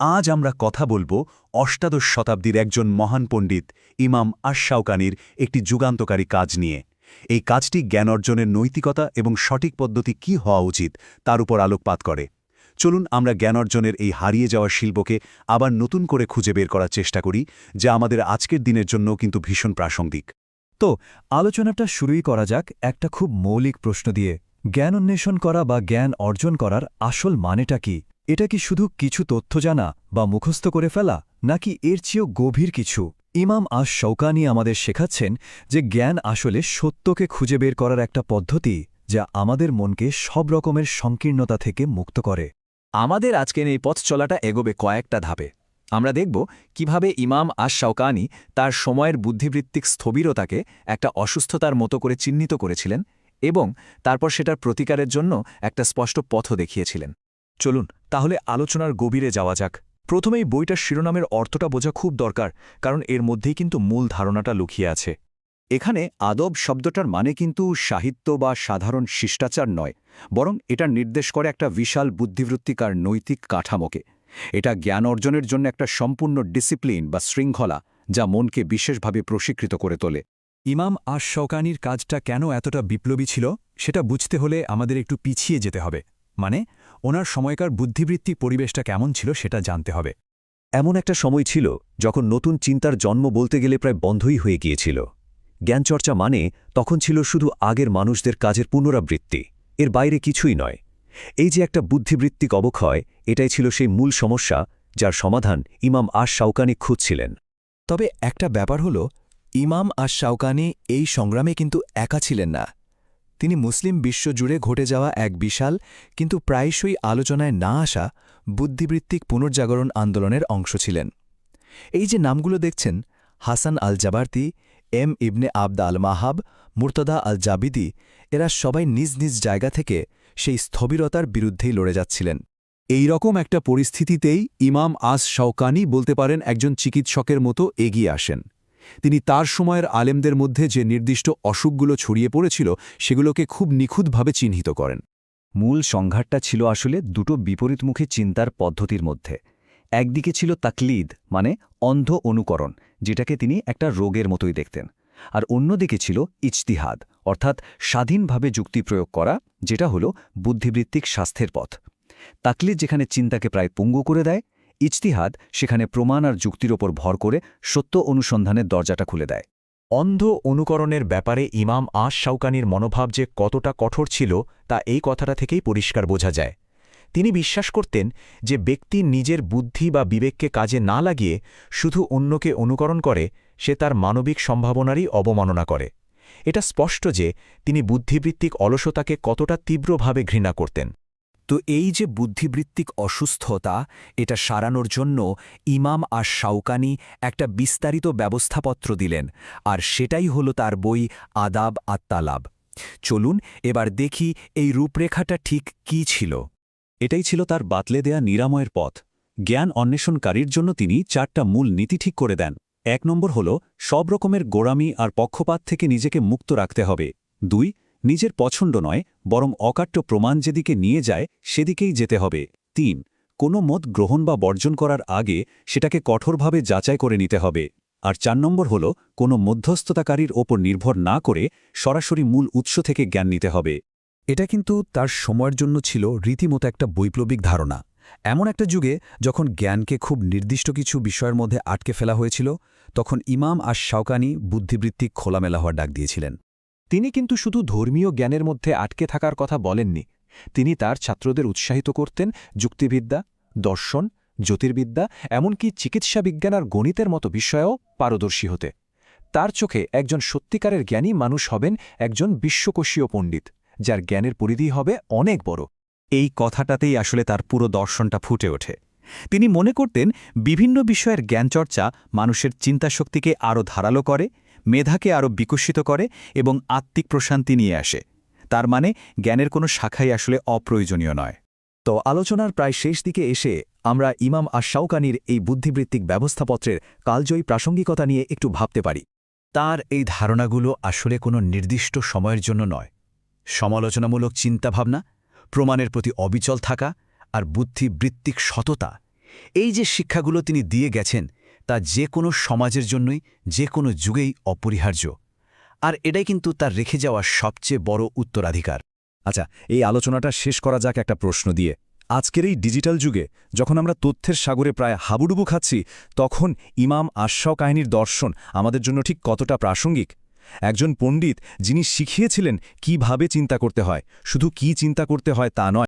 আজ আমরা কথা বলব অষ্টাদশ শতাব্দীর একজন মহান পণ্ডিত ইমাম আশাউকানির একটি যুগান্তকারী কাজ নিয়ে। এই কাজটি জ্ঞান অর্জনের নৈতিকতা এবং সঠিক পদ্ধতি কি হওয়া উচিত তার উপর আলোকপাত করে। চলুন আমরা জ্ঞান অর্জনের এই হারিয়ে যাওয়া শিল্পকে আবার নতুন করে খুঁজে বের করার চেষ্টা করি, যা আমাদের আজকের দিনের জন্য কিন্তু ভীষণ প্রাসঙ্গিক। তো, আলোচনাটা শুরুই করা যাক একটা খুব মৌলিক প্রশ্ন দিয়ে। জ্ঞান অন্বেষণ করা বা জ্ঞান অর্জন করার আসল মানেটা কি? এটা কি শুধু কিছু তথ্য জানা বা মুখস্থ করে ফেলা, নাকি এর চেয়েও গভীর কিছু? ইমাম আশ শৌকানি আমাদের শেখাচ্ছেন যে জ্ঞান আসলে সত্যকে খুঁজে বের করার একটা পদ্ধতি যা আমাদের মনকে সব রকমের সংকীর্ণতা থেকে মুক্ত করে। আমাদের আজকের এই পথ চলাটা এগোবে কয়েকটা ধাপে। আমরা দেখব কীভাবে ইমাম আশ শাওকানি তার সময়ের বুদ্ধিবৃত্তিক স্থবিরতাকে একটা অসুস্থতার মতো করে চিহ্নিত করেছিলেন এবং তারপর সেটার প্রতিকারের জন্য একটা স্পষ্ট পথ দেখিয়েছিলেন। চলুন, তাহলে আলোচনার গভীরে যাওয়া যাক। প্রথমেই বইটার শিরোনামের অর্থটা বোঝা খুব দরকার, কারণ এর মধ্যেই কিন্তু মূল ধারণাটা লুকিয়ে আছে। এখানে আদব শব্দটার মানে কিন্তু সাহিত্য বা সাধারণ শিষ্টাচার নয়, বরং এটা নির্দেশ করে একটা বিশাল বুদ্ধিবৃত্তিকার নৈতিক কাঠামোকে। এটা জ্ঞান অর্জনের জন্য একটা সম্পূর্ণ ডিসিপ্লিন বা শৃঙ্খলা, যা মনকে বিশেষভাবে প্রশিক্ষিত করে তোলে। ইমাম আশ শৌকানির কাজটা কেন এতটা বিপ্লবী ছিল, সেটা বুঝতে হলে আমাদের একটু পিছিয়ে যেতে হবে। মানে ওনার সময়কার বুদ্ধিবৃত্তি পরিবেশটা কেমন ছিল সেটা জানতে হবে। এমন একটা সময় ছিল যখন নতুন চিন্তার জন্ম বলতে গেলে প্রায় বন্ধই হয়ে গিয়েছিল। জ্ঞানচর্চা মানে তখন ছিল শুধু আগের মানুষদের কাজের পুনরাবৃত্তি, এর বাইরে কিছুই নয়। এই যে একটা বুদ্ধিবৃত্তিক অবক্ষয়, এটাই ছিল সেই মূল সমস্যা যার সমাধান ইমাম আশ শাউকানি খুঁজছিলেন। তবে একটা ব্যাপার হল, ইমাম আশ শাওকানি এই সংগ্রামে কিন্তু একা ছিলেন না। তিনি মুসলিম বিশ্বজুড়ে ঘটে যাওয়া এক বিশাল, কিন্তু প্রায়শই আলোচনায় না আসা, বুদ্ধিবৃত্তিক পুনর্জাগরণ আন্দোলনের অংশ ছিলেন। এই যে নামগুলো দেখছেন, Hasan al Jabarti M Ibn Abda al Mahab Murtada al Zabidi এরা সবাই নিজ নিজ জায়গা থেকে সেই স্থবিরতার বিরুদ্ধেই লড়ে যাচ্ছিলেন। এই রকম একটা পরিস্থিতিতেই ইমাম আস শওকানি বলতে পারেন একজন চিকিৎসকের মতো এগিয়ে আসেন। তিনি তার সময়ের আলেমদের মধ্যে যে নির্দিষ্ট অসুখগুলো ছড়িয়ে পড়েছিল, সেগুলোকে খুব নিখুঁতভাবে চিহ্নিত করেন। মূল সংঘাতটা ছিল আসলে দুটো বিপরীতমুখী চিন্তার পদ্ধতির মধ্যে। একদিকে ছিল তাকলিদ মানে অন্ধ অনুকরণ, যেটাকে তিনি একটা রোগের মতোই দেখতেন। আর অন্যদিকে ছিল ইজতিহাদ, অর্থাৎ স্বাধীনভাবে যুক্তি প্রয়োগ করা, যেটা হল বুদ্ধিবৃত্তিক স্বাস্থ্যের পথ। তাকলিদ যেখানে চিন্তাকে প্রায় পঙ্গু করে দেয় ইজতিহাদ সেখানে প্রমাণ আর যুক্তির ওপর ভর করে সত্য অনুসন্ধানের দরজাটা খুলে দেয়। অন্ধ অনুকরণের ব্যাপারে ইমাম আশ শাউকানির মনোভাব যে কতটা কঠোর ছিল তা এই কথাটা থেকেই পরিষ্কার বোঝা যায়। তিনি বিশ্বাস করতেন যে ব্যক্তি নিজের বুদ্ধি বা বিবেককে কাজে না লাগিয়ে শুধু অন্যকে অনুকরণ করে, সে তার মানবিক সম্ভাবনারই অবমাননা করে। এটা স্পষ্ট যে তিনি বুদ্ধিবৃত্তিক অলসতাকে কতটা তীব্রভাবে ঘৃণা করতেন। তো এই যে বুদ্ধিবৃত্তিক অসুস্থতা, এটা সারানোর জন্য ইমাম আর শাউকানি একটা বিস্তারিত ব্যবস্থাপত্র দিলেন, আর সেটাই হল তার বই আদাব আত্মালাব চলুন এবার দেখি এই রূপরেখাটা ঠিক কি ছিল। এটাই ছিল তার বাতলে দেয়া নিরাময়ের পথ। জ্ঞান অন্বেষণকারীর জন্য তিনি চারটা মূল নীতি ঠিক করে দেন। এক নম্বর হল, সব রকমের গোড়ামি আর পক্ষপাত থেকে নিজেকে মুক্ত রাখতে হবে। দুই নিজের পছন্দ নয়, বরং অকাট্য প্রমাণ যেদিকে নিয়ে যায়, সেদিকেই যেতে হবে। তিন, কোনো মত গ্রহণ বা বর্জন করার আগে সেটাকে কঠোরভাবে যাচাই করে নিতে হবে। আর চার নম্বর হল, কোনো মধ্যস্থতাকারীর ওপর নির্ভর না করে সরাসরি মূল উৎস থেকে জ্ঞান নিতে হবে। এটা কিন্তু তার সময়ের জন্য ছিল রীতিমতো একটা বৈপ্লবিক ধারণা। এমন একটা যুগে যখন জ্ঞানকে খুব নির্দিষ্ট কিছু বিষয়ের মধ্যে আটকে ফেলা হয়েছিল, তখন ইমাম আর শাওকানি বুদ্ধিবৃত্তিক খোলামেলা হওয়ার ডাক দিয়েছিলেন। তিনি কিন্তু শুধু ধর্মীয় জ্ঞানের মধ্যে আটকে থাকার কথা বলেননি। তিনি তার ছাত্রদের উৎসাহিত করতেন যুক্তিবিদ্যা, দর্শন, জ্যোতির্বিদ্যা, এমনকি চিকিৎসা বিজ্ঞান আর গণিতের মতো বিষয়েও পারদর্শী হতে। তার চোখে একজন সত্যিকারের জ্ঞানী মানুষ হবেন একজন বিশ্বকোষীয় পণ্ডিত, যার জ্ঞানের পরিধি হবে অনেক বড়। এই কথাটাতেই আসলে তার পুরো দর্শনটা ফুটে ওঠে। তিনি মনে করতেন বিভিন্ন বিষয়ের জ্ঞানচর্চা মানুষের চিন্তাশক্তিকে আরও ধারালো করে মেধাকে আরও বিকশিত করে এবং আত্মিক প্রশান্তি নিয়ে আসে। তার মানে জ্ঞানের কোনো শাখাই আসলে অপ্রয়োজনীয় নয়। তো আলোচনার প্রায় শেষ দিকে এসে আমরা ইমাম আশাউকানির এই বুদ্ধিবৃত্তিক ব্যবস্থাপত্রের কালজয়ী প্রাসঙ্গিকতা নিয়ে একটু ভাবতে পারি। তার এই ধারণাগুলো আসলে কোনো নির্দিষ্ট সময়ের জন্য নয়। সমালোচনামূলক চিন্তাভাবনা, প্রমাণের প্রতি অবিচল থাকা আর বুদ্ধিবৃত্তিক সততা, এই যে শিক্ষাগুলো তিনি দিয়ে গেছেন তা যে কোনো সমাজের জন্যই, যে কোনো যুগেই অপরিহার্য। আর এটাই কিন্তু তার রেখে যাওয়া সবচেয়ে বড় উত্তরাধিকার। আচ্ছা এই আলোচনাটা শেষ করা যাক একটা প্রশ্ন দিয়ে। আজকের এই ডিজিটাল যুগে, যখন আমরা তথ্যের সাগরে প্রায় হাবুডুবু খাচ্ছি, তখন ইমাম আশাও কাহিনীর দর্শন আমাদের জন্য ঠিক কতটা প্রাসঙ্গিক? একজন পণ্ডিত যিনি শিখিয়েছিলেন কীভাবে চিন্তা করতে হয়, শুধু কি চিন্তা করতে হয় তা নয়